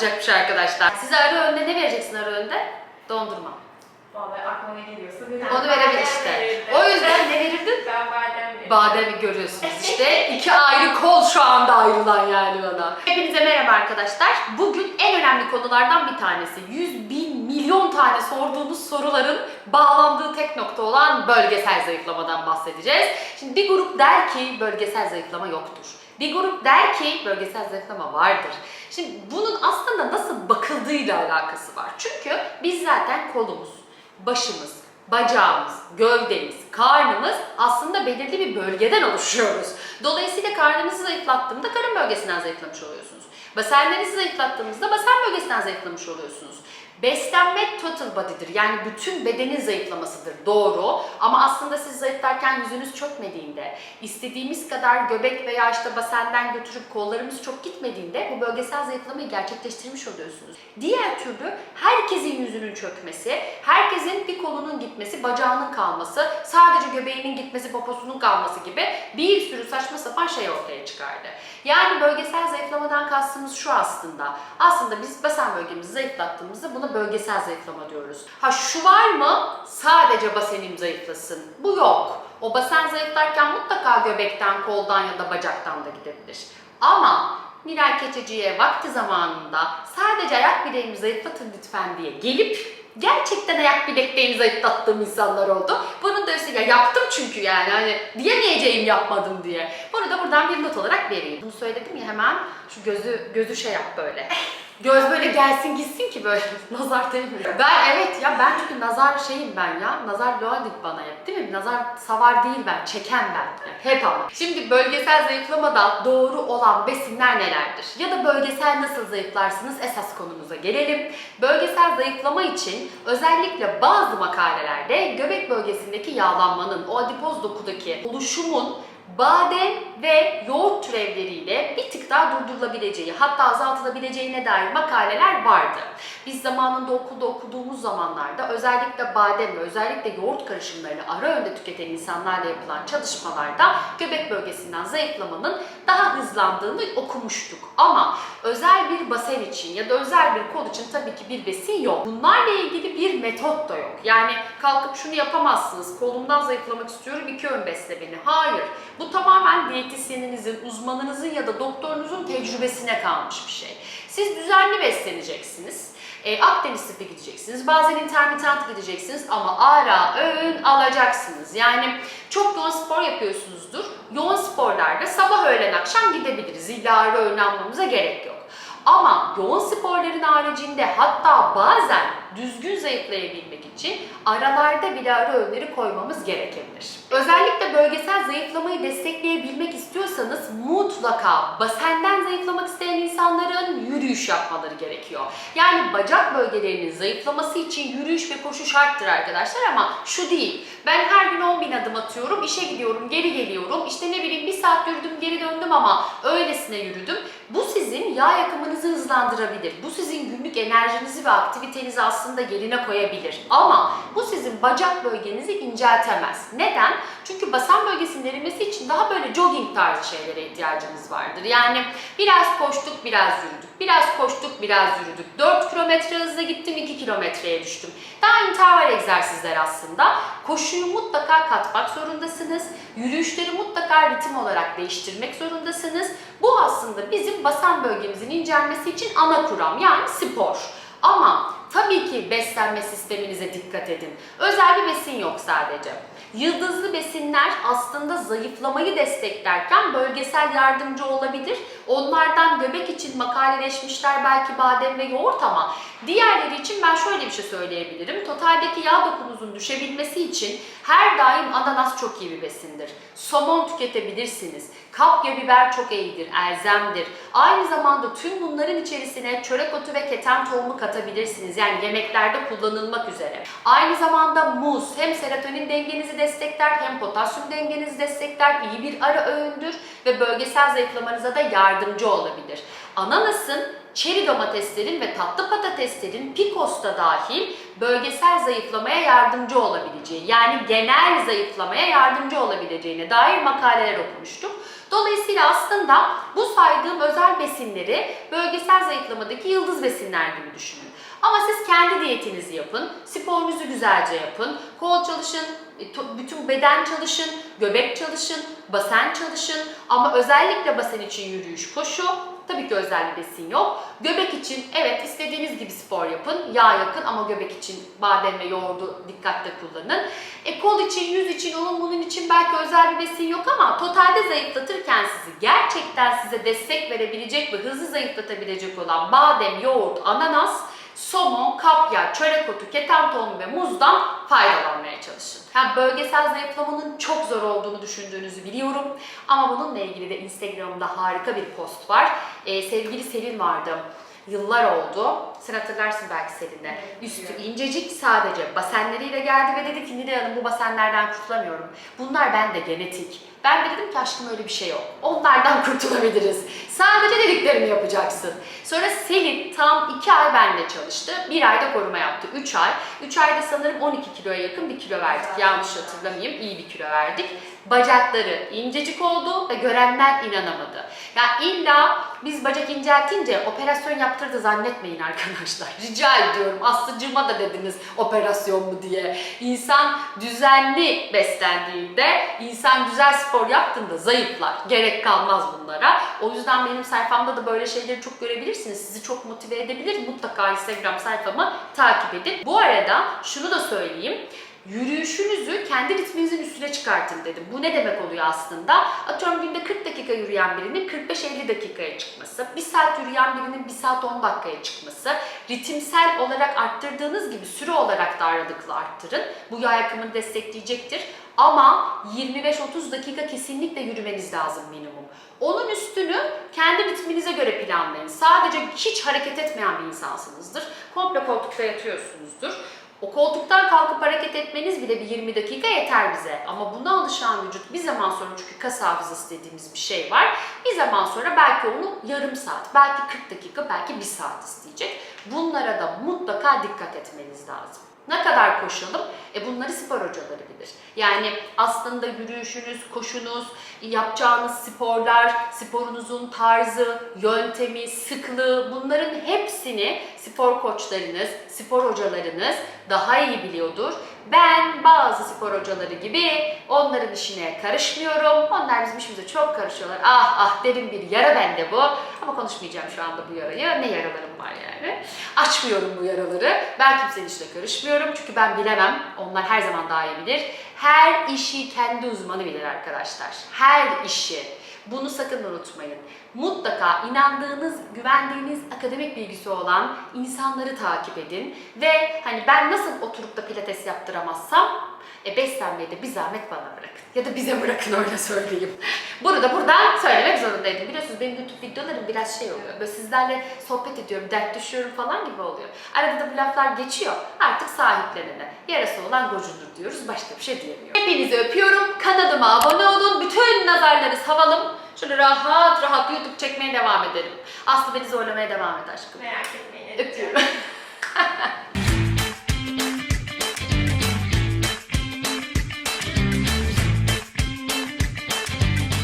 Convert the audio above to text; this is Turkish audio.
sıcakmış arkadaşlar. Size ara önde ne vereceksin ara önde? Dondurma. Vallahi aklıma ne geliyorsa veririm. Onu verebilir işte. O yüzden ne verirdin? Ben badem veririm. Bademi görüyorsunuz işte. İki ayrı kol şu anda ayrılan yani bana. Hepinize merhaba arkadaşlar. Bugün en önemli konulardan bir tanesi. 100 bin milyon tane sorduğunuz soruların bağlandığı tek nokta olan bölgesel zayıflamadan bahsedeceğiz. Şimdi bir grup der ki bölgesel zayıflama yoktur. Bir grup der ki bölgesel zayıflama vardır. Şimdi bunun aslında nasıl bakıldığıyla alakası var. Çünkü biz zaten kolumuz, başımız, bacağımız, gövdemiz, karnımız aslında belirli bir bölgeden oluşuyoruz. Dolayısıyla karnınızı zayıflattığımda karın bölgesinden zayıflamış oluyorsunuz. Basenlerinizi zayıflattığımızda basen bölgesinden zayıflamış oluyorsunuz. Beslenme total body'dir. Yani bütün bedenin zayıflamasıdır. Doğru. Ama aslında siz zayıflarken yüzünüz çökmediğinde, istediğimiz kadar göbek veya işte basenden götürüp kollarımız çok gitmediğinde bu bölgesel zayıflamayı gerçekleştirmiş oluyorsunuz. Diğer türlü herkesin yüzünün çökmesi, herkesin bir kolunun gitmesi, bacağının kalması, sadece göbeğinin gitmesi, poposunun kalması gibi bir sürü saçma sapan şey ortaya çıkardı. Yani bölgesel zayıflamadan kastımız şu aslında. Aslında biz basen bölgemizi zayıflattığımızda buna bölgesel zayıflama diyoruz. Ha şu var mı? Sadece basenim zayıflasın. Bu yok. O basen zayıflarken mutlaka göbekten, koldan ya da bacaktan da gidebilir. Ama Miray Keçeci'ye vakti zamanında sadece ayak bileğimi zayıflatın lütfen diye gelip gerçekten ayak bileklerini zayıflattığım insanlar oldu. Bunun da üstüne yaptım çünkü yani hani diyemeyeceğim yapmadım diye. Bunu da buradan bir not olarak vereyim. Bunu söyledim ya hemen şu gözü gözü şey yap böyle. Göz böyle gelsin gitsin ki böyle nazar değmiyor. Ben evet ya ben çünkü nazar şeyim ben ya. Nazar loadik bana hep değil mi? Nazar savar değil ben, çeken ben. Hep ama. Şimdi bölgesel zayıflamada doğru olan besinler nelerdir? Ya da bölgesel nasıl zayıflarsınız esas konumuza gelelim. Bölgesel zayıflama için özellikle bazı makalelerde göbek bölgesindeki yağlanmanın, o adipoz dokudaki oluşumun badem ve yoğurt türevleriyle bir tık daha durdurulabileceği, hatta azaltılabileceğine dair makaleler vardı. Biz zamanında okulda okuduğumuz zamanlarda özellikle badem ve özellikle yoğurt karışımlarını ara öğünde tüketen insanlarla yapılan çalışmalarda göbek bölgesinden zayıflamanın daha hızlandığını okumuştuk. Ama özel bir basen için ya da özel bir kol için tabii ki bir besin yok. Bunlarla ilgili bir metot da yok. Yani kalkıp şunu yapamazsınız, kolumdan zayıflamak istiyorum iki öğün besle beni. Hayır. Bu tamamen diyetisyeninizin, uzmanınızın ya da doktorunuzun tecrübesine kalmış bir şey. Siz düzenli besleneceksiniz. E, Akdeniz tipi gideceksiniz. Bazen intermittent gideceksiniz ama ara öğün alacaksınız. Yani çok yoğun spor yapıyorsunuzdur. Yoğun sporlarda sabah öğlen akşam gidebiliriz. İlla ara öğün almamıza gerek yok. Ama yoğun sporların haricinde hatta bazen düzgün zayıflayabilmek için aralarda bile ara öğünleri koymamız gerekebilir. Özellikle bölgesel zayıflamayı destekleyebilmek istiyorsanız mutlaka basenden zayıflamak isteyen insanların yürüyüş yapmaları gerekiyor. Yani bacak bölgelerinin zayıflaması için yürüyüş ve koşu şarttır arkadaşlar ama şu değil. Ben her gün 10 bin adım atıyorum, işe gidiyorum, geri geliyorum. İşte ne bileyim bir saat yürüdüm, geri döndüm ama öylesine yürüdüm. Bu sizin yağ yakımınızı hızlandırabilir. Bu sizin günlük enerjinizi ve aktivitenizi aslında yerine koyabilir. Ama bu sizin bacak bölgenizi inceltemez. Neden? Çünkü basen bölgesinin erimesi için daha böyle jogging tarzı şeylere ihtiyacınız vardır. Yani biraz koştuk, biraz yürüdük. Biraz koştuk, biraz yürüdük. 4 kilometre hızla gittim, 2 kilometreye düştüm. Daha interval egzersizler aslında. Koşuyu mutlaka katmak zorundasınız. Yürüyüşleri mutlaka ritim olarak değiştirmek zorundasınız. Bu aslında bizim basen bölgemizin incelmesi için ana kuram yani spor. Ama tabii ki beslenme sisteminize dikkat edin. Özel bir besin yok sadece. Yıldızlı besinler aslında zayıflamayı desteklerken bölgesel yardımcı olabilir. Onlardan göbek için makaleleşmişler belki badem ve yoğurt ama diğerleri için ben şöyle bir şey söyleyebilirim. Totaldeki yağ dokunuzun düşebilmesi için her daim ananas çok iyi bir besindir. Somon tüketebilirsiniz. Kapya biber çok iyidir, elzemdir. Aynı zamanda tüm bunların içerisine çörek otu ve keten tohumu katabilirsiniz. Yani yemeklerde kullanılmak üzere. Aynı zamanda muz hem serotonin dengenizi destekler hem potasyum dengenizi destekler. iyi bir ara öğündür ve bölgesel zayıflamanıza da yardımcı olabilir. Ananasın çeri domateslerin ve tatlı patateslerin pikosta dahil bölgesel zayıflamaya yardımcı olabileceği yani genel zayıflamaya yardımcı olabileceğine dair makaleler okumuştuk. Dolayısıyla aslında bu saydığım özel besinleri bölgesel zayıflamadaki yıldız besinler gibi düşünün. Ama siz kendi diyetinizi yapın, sporunuzu güzelce yapın, kol çalışın, e, bütün beden çalışın, göbek çalışın, basen çalışın ama özellikle basen için yürüyüş, koşu, tabii ki özel bir besin yok. Göbek için evet istediğiniz gibi spor yapın, yağ yakın ama göbek için badem ve yoğurdu dikkatle kullanın. E, kol için, yüz için, onun bunun için belki özel bir besin yok ama totalde zayıflatırken sizi gerçekten size destek verebilecek ve hızlı zayıflatabilecek olan badem, yoğurt, ananas, somon, kapya, çörek otu, keten tohumu ve muzdan faydalanmaya çalışın. Yani bölgesel zayıflamanın çok zor olduğunu düşündüğünüzü biliyorum. Ama bununla ilgili de Instagram'da harika bir post var. Ee, sevgili Selin vardı. Yıllar oldu. Sen hatırlarsın belki Selin'de. Evet, Üstü incecik sadece basenleriyle geldi ve dedi ki Nilay Hanım bu basenlerden kurtulamıyorum. Bunlar bende genetik. Ben de dedim ki aşkım öyle bir şey yok. Onlardan kurtulabiliriz. Sadece dediklerimi yapacaksın. Sonra Selin tam 2 ay benimle çalıştı. Bir ayda koruma yaptı. 3 ay. 3 ayda sanırım 12 kiloya yakın bir kilo verdik. Yanlış hatırlamayayım. iyi bir kilo verdik. Bacakları incecik oldu ve görenler inanamadı. Ya illa biz bacak inceltince operasyon yaptırdı zannetmeyin arkadaşlar. Rica ediyorum. Aslıcığıma da dediniz operasyon mu diye. İnsan düzenli beslendiğinde, insan güzel spor yaptığında zayıflar. Gerek kalmaz bunlara. O yüzden benim sayfamda da böyle şeyleri çok görebilirsiniz. Sizi çok motive edebilir. Mutlaka Instagram sayfamı takip edin. Bu arada şunu da söyleyeyim. Yürüyüşünüzü kendi ritminizin üstüne çıkartın dedim. Bu ne demek oluyor aslında? Atıyorum günde 40 dakika yürüyen birinin 45-50 dakikaya çıkması, 1 saat yürüyen birinin 1 saat 10 dakikaya çıkması, ritimsel olarak arttırdığınız gibi süre olarak da aralıklı arttırın. Bu yağ yakımını destekleyecektir. Ama 25-30 dakika kesinlikle yürümeniz lazım minimum. Onun üstünü kendi ritminize göre planlayın. Sadece hiç hareket etmeyen bir insansınızdır. Komple koltukta yatıyorsunuzdur. O koltuktan kalkıp hareket etmeniz bile bir 20 dakika yeter bize. Ama buna alışan vücut bir zaman sonra çünkü kas hafızası dediğimiz bir şey var. Bir zaman sonra belki onu yarım saat, belki 40 dakika, belki bir saat isteyecek. Bunlara da mutlaka dikkat etmeniz lazım. Ne kadar koşalım? E bunları spor hocaları bilir. Yani aslında yürüyüşünüz, koşunuz, yapacağınız sporlar, sporunuzun tarzı, yöntemi, sıklığı bunların hepsini spor koçlarınız, spor hocalarınız daha iyi biliyordur. Ben bazı spor hocaları gibi onların işine karışmıyorum. Onlar bizim işimize çok karışıyorlar. Ah ah derin bir yara bende bu. Ama konuşmayacağım şu anda bu yarayı. Ne yaralarım var yani. Açmıyorum bu yaraları. Ben kimsenin işine karışmıyorum. Çünkü ben bilemem. Onlar her zaman daha iyi bilir. Her işi kendi uzmanı bilir arkadaşlar. Her işi. Bunu sakın unutmayın. Mutlaka inandığınız, güvendiğiniz akademik bilgisi olan insanları takip edin ve hani ben nasıl oturup da pilates yaptıramazsam e, beslenmeyi de bir zahmet bana bırakın. Ya da bize bırakın öyle söyleyeyim. Bunu da buradan söylemek zorundaydım. Biliyorsunuz benim YouTube videolarım biraz şey oluyor. Böyle sizlerle sohbet ediyorum, dert düşüyorum falan gibi oluyor. Arada da bu laflar geçiyor. Artık sahiplenene. Yarası olan gocudur diyoruz. Başka bir şey diyemiyorum. Hepinizi öpüyorum. Kanalıma abone olun. Bütün nazarları savalım. Şöyle rahat rahat YouTube çekmeye devam edelim. Aslı beni zorlamaya devam et aşkım. Merak etmeyin. Öpüyorum.